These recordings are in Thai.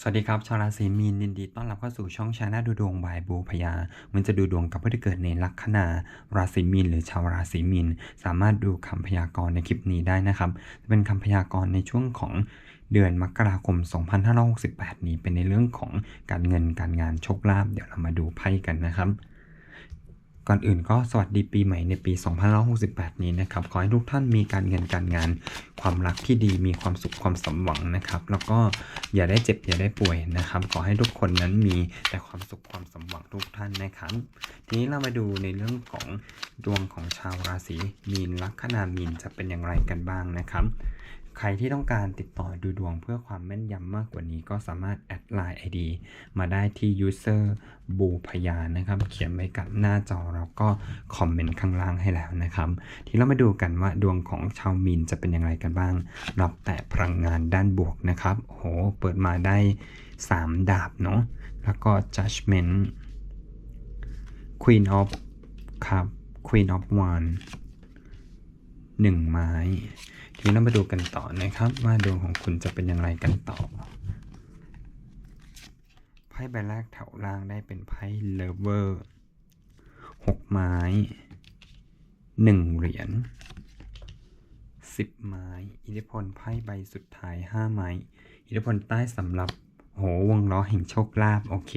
สวัสดีครับ ชาวราศีมีนยินดีต้อนรับเข้าสู่ช่องชาแนลดูดวงบายบูพยามันจะดูดวงกับผู้ที่เกิดในลัคนาราศีมีนหรือชาวราศีมีนสามารถดูคำพยากรณ์ในคลิปนี้ได้นะครับ จะเป็นคำพยากรณ์ในช่วงของเดือนมกราคม 2568 นี้เป็นในเรื่องของการเงินการงานโชคลาภเดี๋ยวเรามาดูไพ่กันนะครับ ก่อนอื่นก็สวัสดีปีใหม่ในปี 2568 นี้นะครับ ขอให้ทุกท่านมีการเงินการงาน ความรักที่ดีมีความสุขความสมหวังนะครับ แล้วก็อย่าได้เจ็บอย่าได้ป่วยนะครับ ขอให้ทุกคนนั้นมีแต่ความสุขความสมหวังทุกท่านนะครับ ทีนี้เรามาดูในเรื่องของดวงของชาวราศีมีนลัคนามีนจะเป็นอย่างไรกันบ้างนะครับ ใครที่ต้องการติดต่อดูดวงเพื่อความแม่นยำมากกว่านี้ก็สามารถแอดไลน์ ID มาได้ที่ user บูพยานะครับ เขียนไว้กับหน้าจอแล้วก็คอมเมนต์ข้างล่างให้แล้วนะครับ ที่เรามาดูกันว่าดวงของชาวมีนจะเป็นยังไงกันบ้าง รับแต่พลังงานด้านบวกนะครับโหเปิดมาได้ 3 ดาบเนาะแล้วก็ judgment Queen of ครับ Queen of Wands หนึ่งไม้ ทีนี้เรามาดูกันต่อนะครับ ว่าดวงของคุณจะเป็นอย่างไรกันต่อ ไพ่ใบแรกแถวล่างได้เป็นไพ่เลเวอร์หกไม้หนึ่งเหรียญสิบไม้ อิทธิพลไพ่ใบสุดท้ายห้าไม้ อิทธิพลใต้สำหรับ โหวงล้อแห่งโชคลาภโอเค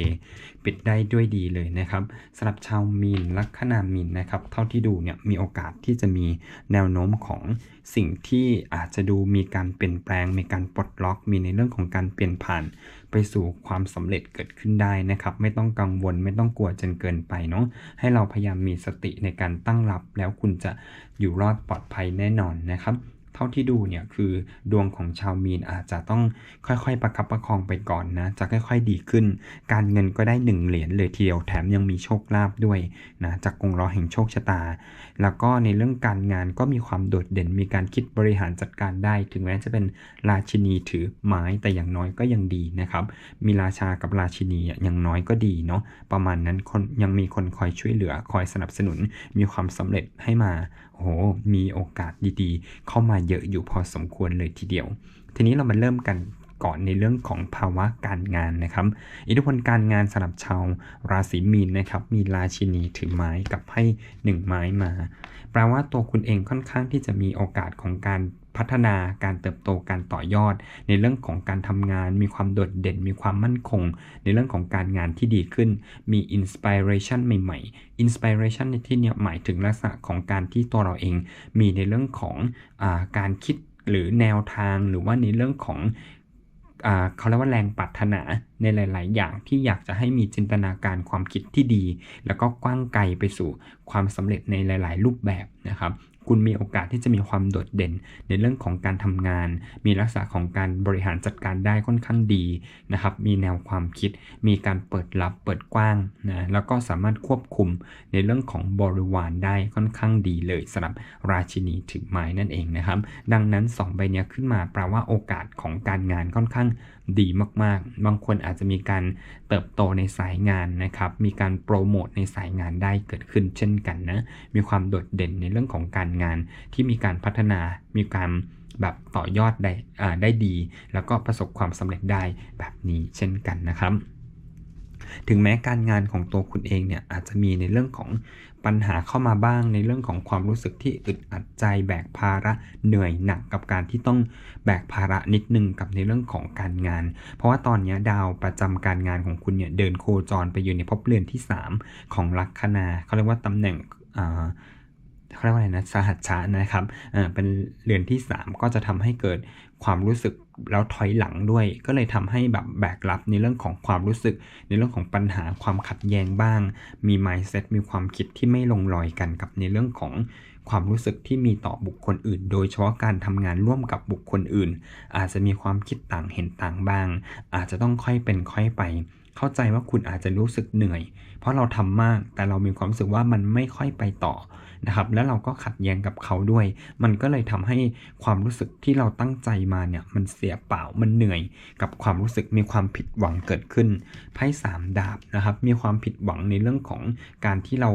ปิดได้ด้วยดีเลยนะครับสำหรับชาวมีนลัคนามีนนะครับ เท่าที่ดูเนี่ยมีโอกาสที่จะมีแนวโน้มของสิ่งที่อาจจะดูมีการเปลี่ยนแปลง มีการปลดล็อก มีในเรื่องของการเปลี่ยนผ่าน ไปสู่ความสำเร็จเกิดขึ้นได้นะครับ ไม่ต้องกังวลไม่ต้องกลัวจนเกินไปเนาะให้เราพยายามมีสติในการตั้งรับแล้วคุณจะอยู่รอดปลอดภัยแน่นอนนะครับ เท่าที่ดูเนี่ยคือดวงของชาวมีนอาจจะต้องค่อยๆ ประคับประคองไปก่อนนะ จะค่อยๆ ดีขึ้น การเงินก็ได้หนึ่งเหรียญเลยทีเดียวแถมยังมีโชคลาภด้วยนะจากกงล้อแห่งโชคชะตา แล้วก็ในเรื่องการงานก็มีความโดดเด่นมีการคิดบริหารจัดการได้ ถึงแม้จะเป็นราชินีถือไม้แต่อย่างน้อยก็ยังดีนะครับ มีราชากับราชินีอะอย่างน้อยก็ดีเนาะประมาณนั้นคนยังมีคนคอยช่วยเหลือคอยสนับสนุนมีความสำเร็จให้มาโหมีโอกาสดีๆ เข้ามาเยอะอยู่พอสมควรเลยทีเดียว ทีนี้เรามาเริ่มกันก่อนในเรื่องของภาวะการงานนะครับ อิทธิพลการงานสำหรับชาวราศีมีนนะครับ มีราชินีถือไม้กับให้หนึ่งไม้มา แปลว่าตัวคุณเองค่อนข้างที่จะมีโอกาสของการ พัฒนาการเติบโตการต่อยอด ในเรื่องของการทำงาน มีความโดดเด่น มีความมั่นคง ในเรื่องของการงานที่ดีขึ้น มีอินสปิเรชันใหม่ๆอินสปิเรชันในที่นี้หมายถึงลักษณะของการที่ตัวเราเอง มีในเรื่องของอาการคิดหรือแนวทางหรือว่าในเรื่องของเขาเรียกว่าแรงปรารถนาในหลาย ๆ อย่างที่อยากจะให้มีจินตนาการความคิดที่ดี แล้วก็กว้างไกลไปสู่ความสำเร็จในหลาย ๆ รูปแบบนะครับ คุณมีโอกาสที่จะมีความโดดเด่น ในเรื่องของการทำงาน มีลักษณะของการบริหารจัดการได้ค่อนข้างดีนะครับ มีแนวความคิด มีการเปิดรับเปิดกว้างนะ แล้วก็สามารถควบคุมในเรื่องของบริวารได้ค่อนข้างดีเลยสำหรับราชินีถือไม้นั่นเองนะครับ ดังนั้น 2 ใบเนี้ยขึ้นมาแปลว่าโอกาสของการงานค่อนข้าง ดีมากๆ บางคนอาจจะมีการเติบโตในสายงานนะครับ มีการโปรโมทในสายงานได้เกิดขึ้นเช่นกันนะ มีความโดดเด่นในเรื่องของการงานที่มีการพัฒนา มีการแบบต่อยอดได้ได้ดี แล้วก็ประสบความสำเร็จได้แบบนี้เช่นกันนะครับถึงแม้การงานของตัวคุณเองเนี่ยอาจจะมีในเรื่องของ ปัญหาเข้ามาบ้างในเรื่องของความรู้สึกที่อึดอัดใจแบกภาระเหนื่อยหนักกับการที่ต้องแบกภาระนิดนึงกับในเรื่องของการงาน เพราะว่าตอนนี้ดาวประจำการงานของคุณเนี่ยเดินโคจรไปอยู่ในภพเรือนที่ 3 ของลัคนาเขาเรียกว่าตำแหน่งอ่า เขาเรียกว่าอะไรนะสหัชชะนะครับเอ่อเป็นเรือนที่ 3 ก็จะทำให้เกิดความรู้สึกแล้วถอยหลังด้วย ก็เลยทำให้แบบแบกรับในเรื่องของความรู้สึก ในเรื่องของปัญหาความขัดแย้งบ้าง มี mindset มีความคิดที่ไม่ลงรอยกันกับในเรื่องของความรู้สึกที่มีต่อบุคคลอื่น โดยเฉพาะการทำงานร่วมกับบุคคลอื่น อาจจะมีความคิดต่างเห็นต่างบ้าง อาจจะต้องค่อยเป็นค่อยไป เข้าใจว่าคุณอาจจะรู้สึกเหนื่อย เพราะเราทำมากแต่เรามีความรู้สึกว่ามันไม่ค่อยไปต่อ นะครับแล้วเราก็ขัดแย้งกับเขาด้วย มันก็เลยทำให้ความรู้สึกที่เราตั้งใจมาเนี่ยมันเสียเปล่ามันเหนื่อย กับความรู้สึกมีความผิดหวังเกิดขึ้นไพ่สามดาบนะครับมีความผิดหวังในเรื่องของการที่เรา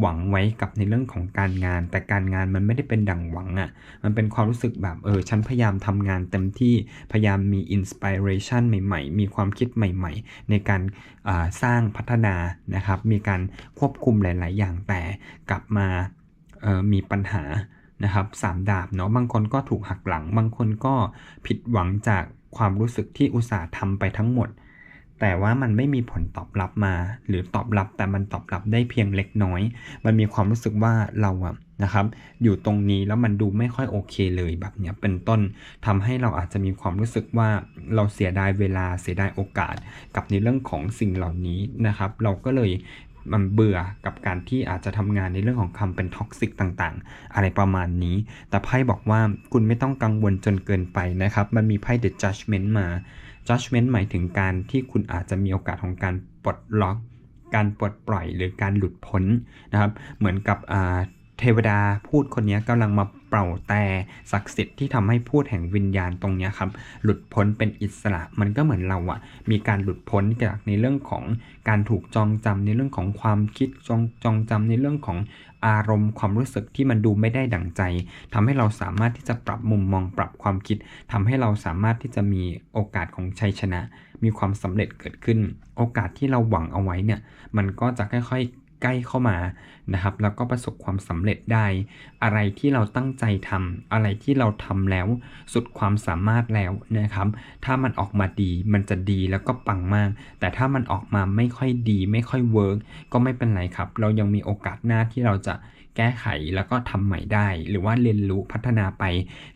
หวังไว้กับในเรื่องของการงาน แต่การงานมันไม่ได้เป็นดั่งหวังอะ่ะมันเป็นความรู้สึกแบบเออฉันพยายามทำงานเต็มที่พยายามมีอินสปิเรชันใหม่ๆ มีความคิดใหม่ๆ ในการสร้างพัฒนานะครับมีการควบคุมหลาย ๆ อย่างแต่กลับมา มีปัญหานะครับสามดาบเนาะบางคนก็ถูกหักหลัง บางคนก็ผิดหวังจากความรู้สึกที่อุตส่าห์ทำไปทั้งหมด แต่ว่ามันไม่มีผลตอบรับมา หรือตอบรับแต่มันตอบรับได้เพียงเล็กน้อย มันมีความรู้สึกว่าเราอะนะครับ อยู่ตรงนี้แล้วมันดูไม่ค่อยโอเคเลยแบบเนี้ยเป็นต้นทำให้เราอาจจะมีความรู้สึกว่าเราเสียดายเวลาเสียดายโอกาส กับในเรื่องของสิ่งเหล่านี้นะครับ เราก็เลย มันเบื่อกับการที่อาจจะทำงานในเรื่องของคำเป็นท็อกซิกต่างๆ อะไรประมาณนี้ แต่ไพ่บอกว่าคุณไม่ต้องกังวลจนเกินไปนะครับ มันมีไพ่ The Judgment มา Judgment หมายถึงการที่คุณอาจจะมีโอกาสของการปลดล็อก การปลดปล่อยหรือการหลุดพ้นนะครับ เหมือนกับอ่า เทวดาพูดคนนี้กำลังมาเป่าแต่ศักดิ์สิทธิ์ที่ทำให้พูดแห่งวิญญาณตรงนี้ครับ หลุดพ้นเป็นอิสระ มันก็เหมือนเราอะมีการหลุดพ้นจากในเรื่องของการถูกจองจำในเรื่องของความคิดจองจองจำในเรื่องของอารมณ์ความรู้สึกที่มันดูไม่ได้ดั่งใจทำให้เราสามารถที่จะปรับมุมมองปรับความคิดทำให้เราสามารถที่จะมีโอกาสของชัยชนะ มีความสำเร็จเกิดขึ้น โอกาสที่เราหวังเอาไว้เนี่ยมันก็จะค่อยๆ ใกล้เข้ามานะครับ แล้วก็ประสบความสำเร็จได้ อะไรที่เราตั้งใจทำอะไรที่เราทำแล้ว สุดความสามารถแล้วนะครับ ถ้ามันออกมาดีมันจะดีแล้วก็ปังมาก แต่ถ้ามันออกมาไม่ค่อยดี ไม่ค่อยเวิร์กก็ไม่เป็นไรครับ เรายังมีโอกาสหน้าที่เราจะ แก้ไขแล้วก็ทำใหม่ได้ หรือว่าเรียนรู้พัฒนาไป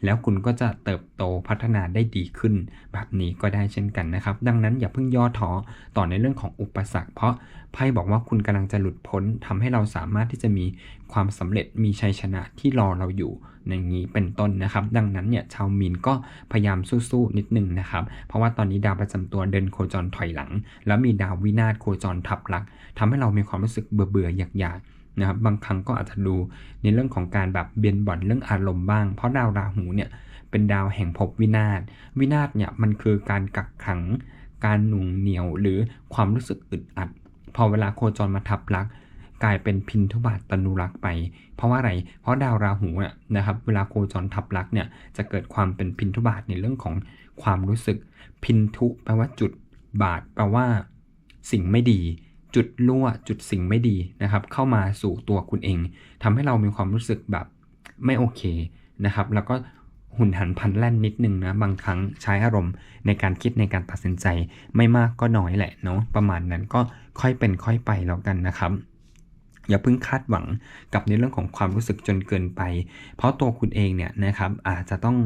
แล้วคุณก็จะเติบโตพัฒนาได้ดีขึ้น แบบนี้ก็ได้เช่นกันนะครับ ดังนั้นอย่าเพิ่งย่อท้อต่อในเรื่องของอุปสรรค เพราะไพ่บอกว่าคุณกำลังจะหลุดพ้นทำให้เราสามารถที่จะมีความสำเร็จมีชัยชนะที่รอเราอยู่อย่างนี้เป็นต้นนะครับ ดังนั้นเนี่ยชาวมีนก็พยายามสู้ๆนิดนึงนะครับ เพราะว่าตอนนี้ดาวประจำตัวเดินโคจรถอยหลัง แล้วมีดาววินาศโคจรทับลักทำให้เรามีความรู้สึกเบื่อๆอยากๆ นะครับบางครั้งก็อาจจะดูในเรื่องของการแบบเบียนบ่อนเรื่องอารมณ์บ้าง เพราะดาวราหูเนี่ยเป็นดาวแห่งภพวินาศวินาศเนี่ยมันคือการกักขัง การหน่วงเหนียวหรือความรู้สึกอึดอัด พอเวลาโคจรมาทับลักกลายเป็นพินทุบาทตนุรักไป เพราะว่าอะไร เพราะดาวราหูเนี่ยนะครับ เวลาโคจรทับลักเนี่ยจะเกิดความเป็นพินทุบาทในเรื่องของความรู้สึก พินทุแปลว่าจุดบาทแปลว่า สิ่งไม่ดี จุดรั่วจุดสิ่งไม่ดีนะครับ เข้ามาสู่ตัวคุณเองทำให้เรามีความรู้สึกแบบไม่โอเคนะครับ แล้วก็หุ่นหันพันแล่นนิดนึงนะ บางครั้งใช้อารมณ์ในการคิดในการตัดสินใจ ไม่มากก็น้อยแหละเนาะประมาณนั้นก็ค่อยเป็นค่อยไปแล้วกันนะครับ อย่าเพิ่งคาดหวังกับในเรื่องของความรู้สึกจนเกินไป เพราะตัวคุณเองเนี่ยนะครับอาจจะต้อง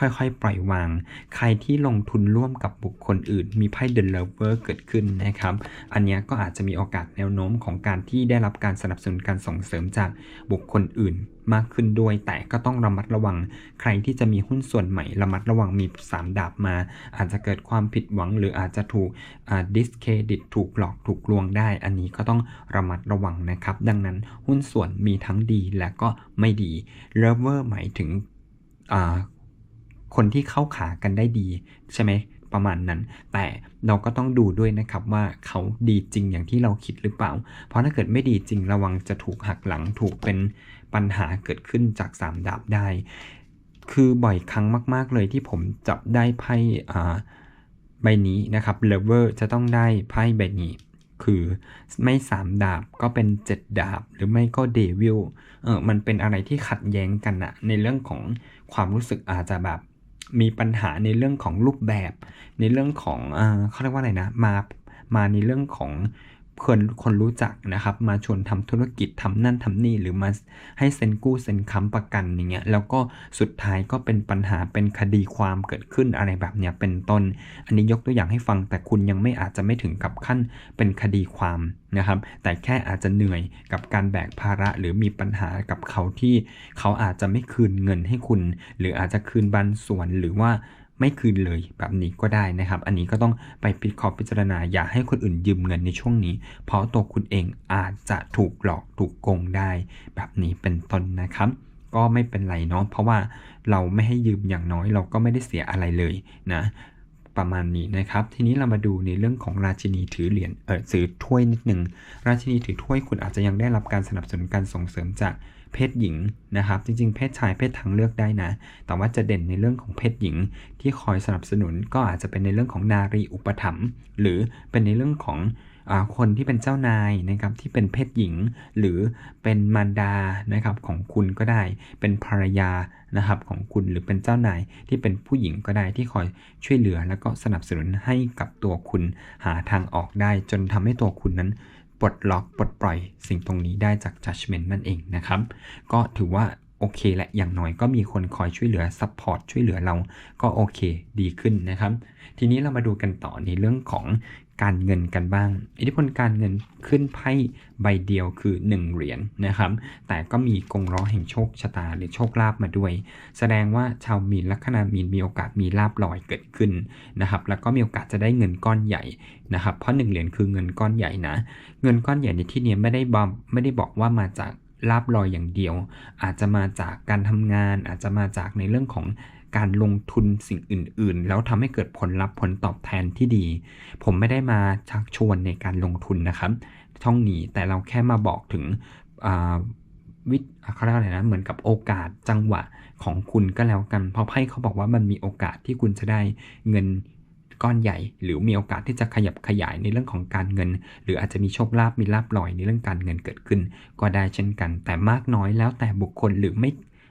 ค่อยๆ ปล่อยวาง ใครที่ลงทุนร่วมกับบุคคลอื่น มีไพ่เดลเลเวอร์เกิดขึ้นนะครับ อันนี้ก็อาจจะมีโอกาสแนวโน้มของการที่ได้รับการสนับสนุนการส่งเสริมจากบุคคลอื่นมากขึ้นด้วย แต่ก็ต้องระมัดระวัง ใครที่จะมีหุ้นส่วนใหม่ระมัดระวังมี 3 ดาบมา อาจจะเกิดความผิดหวัง หรืออาจจะถูกดิสเครดิตถูกหลอกถูกลวงได้ อันนี้ก็ต้องระมัดระวังนะครับ ดังนั้นหุ้นส่วนมีทั้งดีและก็ไม่ดีเลเวอร์หมายถึง คนที่เข้าขากันได้ดีใช่ไหมประมาณนั้น แต่เราก็ต้องดูด้วยนะครับว่าเขาดีจริงอย่างที่เราคิดหรือเปล่า เพราะถ้าเกิดไม่ดีจริงระวังจะถูกหักหลังถูกเป็นปัญหาเกิดขึ้นจากสามดาบได้ คือบ่อยครั้งมาก ๆ เลยที่ผมจับได้ไพ่ใบนี้นะครับเลเวอร์จะต้องได้ไพ่ใบนี้ คือไม่สามดาบก็เป็น 7 ดาบ หรือไม่ก็เดวิลเออมันเป็นอะไรที่ขัดแย้งกันอะในเรื่องของความรู้สึกอาจจะแบบ มีปัญหาในเรื่องของรูปแบบ ในเรื่องของเขาเรียกว่าอะไรนะมามาในเรื่องของ คนคนรู้จักนะครับ มาชวนทำธุรกิจทำนั่นทำนี่หรือมาให้เซ็นกู้เซ็นค้ำประกันอย่างเงี้ยแล้วก็สุดท้ายก็เป็นปัญหาเป็นคดีความเกิดขึ้นอะไรแบบเนี้ยเป็นต้น อันนี้ยกตัวอย่างให้ฟังแต่คุณยังไม่อาจจะไม่ถึงกับขั้นเป็นคดีความนะครับ แต่แค่อาจจะเหนื่อยกับการแบกภาระหรือมีปัญหากับเขาที่เขาอาจจะไม่คืนเงินให้คุณ หรืออาจจะคืนบางส่วนหรือว่า ไม่คืนเลยแบบนี้ก็ได้นะครับ อันนี้ก็ต้องไปพิจารพิจารณาอย่าให้คนอื่นยืมเงินในช่วงนี้ เพราะตัวคุณเองอาจจะถูกหลอกถูกโกงได้ แบบนี้เป็นต้นนะครับ ก็ไม่เป็นไรเนาะเพราะว่าเราไม่ให้ยืมอย่างน้อยเราก็ไม่ได้เสียอะไรเลยนะประมาณนี้นะครับ ทีนี้เรามาดูในเรื่องของราชินีถือเหรียญเออถือถ้วยนิดหนึ่งราชินีถือถ้วยคุณอาจจะยังได้รับการสนับสนุนการส่งเสริมจาก เพศหญิงนะครับ จริงๆ เพศชายเพศทางเลือกได้นะ แต่ว่าจะเด่นในเรื่องของเพศหญิง ที่คอยสนับสนุนก็อาจจะเป็นในเรื่องของนารีอุปถัมภ์หรือเป็นในเรื่องของคนที่เป็นเจ้านายนะครับที่เป็นเพศหญิง หรือเป็นมารดานะครับของคุณก็ได้ เป็นภรรยานะครับของคุณหรือเป็นเจ้านายที่เป็นผู้หญิงก็ได้ที่คอยช่วยเหลือ แล้วก็สนับสนุนให้กับตัวคุณหาทางออกได้ จนทำให้ตัวคุณนั้น ปลดล็อกปลดปล่อยสิ่งตรงนี้ได้จาก judgment นั่นเองนะครับ ก็ถือว่าโอเคและอย่างน้อยก็มีคนคอยช่วยเหลือซัพพอร์ตช่วยเหลือเราก็โอเค ดีขึ้นนะครับ ทีนี้เรามาดูกันต่อในเรื่องของ การเงินกันบ้าง อิทธิพลการเงินขึ้นไพ่ใบเดียวคือ 1 เหรียญนนะครับ แต่ก็มีกงล้อแห่งโชคชะตาหรือโชคลาภมาด้วย แสดงว่าชาวมีนลัคนามีนมีโอกาสมีลาบลอยเกิดขึ้นนะครับ แล้วก็มีโอกาสจะได้เงินก้อนใหญ่นะครับ เพราะ 1 เหรียญคือเงินก้อนใหญ่นะ เงินก้อนใหญ่ในที่นี้ไม่ได้บอกไม่ได้บอกว่ามาจากลาบลอยอย่างเดียว อาจจะมาจากการทำงาน อาจจะมาจากในเรื่องของ การลงทุนสิ่งอื่น ๆ แล้วทำให้เกิดผลลัพธ์ผลตอบแทนที่ดี ผมไม่ได้มาชักชวนในการลงทุนนะครับ ช่องนี้แต่เราแค่มาบอกถึงวิทเขาเรียกอะไรนะเหมือนกับโอกาสจังหวะของคุณก็แล้วกันเพราะไพ่เขาบอกว่ามันมีโอกาสที่คุณจะได้เงินก้อนใหญ่ หรือมีโอกาสที่จะขยับขยายในเรื่องของการเงิน หรืออาจจะมีโชคลาภมีลาบลอยในเรื่องการเงินเกิดขึ้น ก็ได้เช่นกัน แต่มากน้อยแล้วแต่บุคคลหรือไม่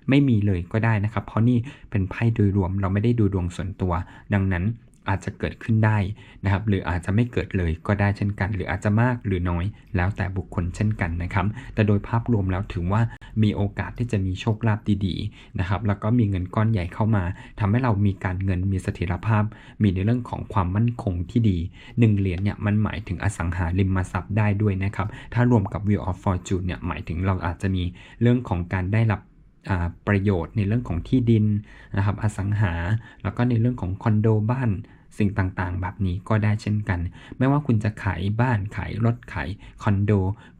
ไม่มีเลยก็ได้นะครับ เพราะนี่เป็นไพ่โดยรวมเราไม่ได้ดูดวงส่วนตัว ดังนั้นอาจจะเกิดขึ้นได้นะครับ หรืออาจจะไม่เกิดเลยก็ได้เช่นกัน หรืออาจจะมากหรือน้อย แล้วแต่บุคคลเช่นกันนะครับ แต่โดยภาพรวมแล้วถือว่ามีโอกาสที่จะมีโชคลาภดีๆนะครับ แล้วก็มีเงินก้อนใหญ่เข้ามาทำให้เรามีการเงินมีเสถียรภาพ มีในเรื่องของความมั่นคงที่ดีหนึ่งเหรียญเนี่ยมันหมายถึงอสังหาริมทรัพย์ได้ด้วยนะครับ ถ้ารวมกับ Wheel of Fortune เนี่ยหมายถึงเราอาจจะมีเรื่องของการได้รับ ประโยชน์ในเรื่องของที่ดินนะครับอสังหา แล้วก็ในเรื่องของคอนโดบ้านสิ่งต่างๆ แบบนี้ก็ได้เช่นกัน ไม่ว่าคุณจะขายบ้านขายรถขายคอนโด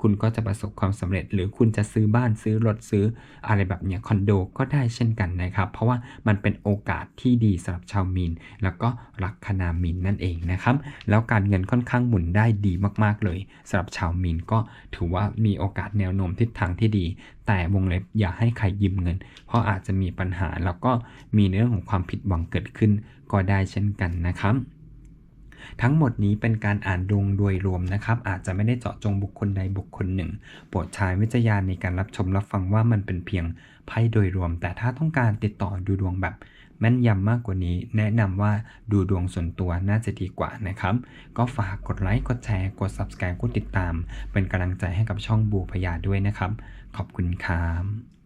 คุณก็จะประสบความสำเร็จ หรือคุณจะซื้อบ้านซื้อรถซื้ออะไรแบบเนี้ยคอนโดก็ได้เช่นกันนะครับ เพราะว่ามันเป็นโอกาสที่ดีสำหรับชาวมีน แล้วก็ลัคนามีนนั่นเองนะครับ แล้วการเงินค่อนข้างหมุนได้ดีมากๆเลยสำหรับชาวมีนก็ถือว่ามีโอกาสแนวโน้มทิศทางที่ดี แต่วงเล็บอย่าให้ใครยืมเงิน เพราะอาจจะมีปัญหาแล้วก็มีเรื่องของความผิดหวังเกิดขึ้นก็ได้เช่นกันนะครับทั้งหมดนี้เป็นการอ่านดวงโดยรวมนะครับ อาจจะไม่ได้เจาะจงบุคคลใดบุคคลหนึ่ง โปรดใช้วิจารณญาณในการรับชมรับฟังว่ามันเป็นเพียงไพ่โดยรวม แต่ถ้าต้องการติดต่อดูดวงแบบแม่นยำมากกว่านี้ แนะนำว่าดูดวงส่วนตัวน่าจะดีกว่านะครับ ก็ฝากกดไลค์กดแชร์กด subscribe กดติดตาม เป็นกำลังใจให้กับช่องบูพยาด้วยนะครับ ขอบคุณครับ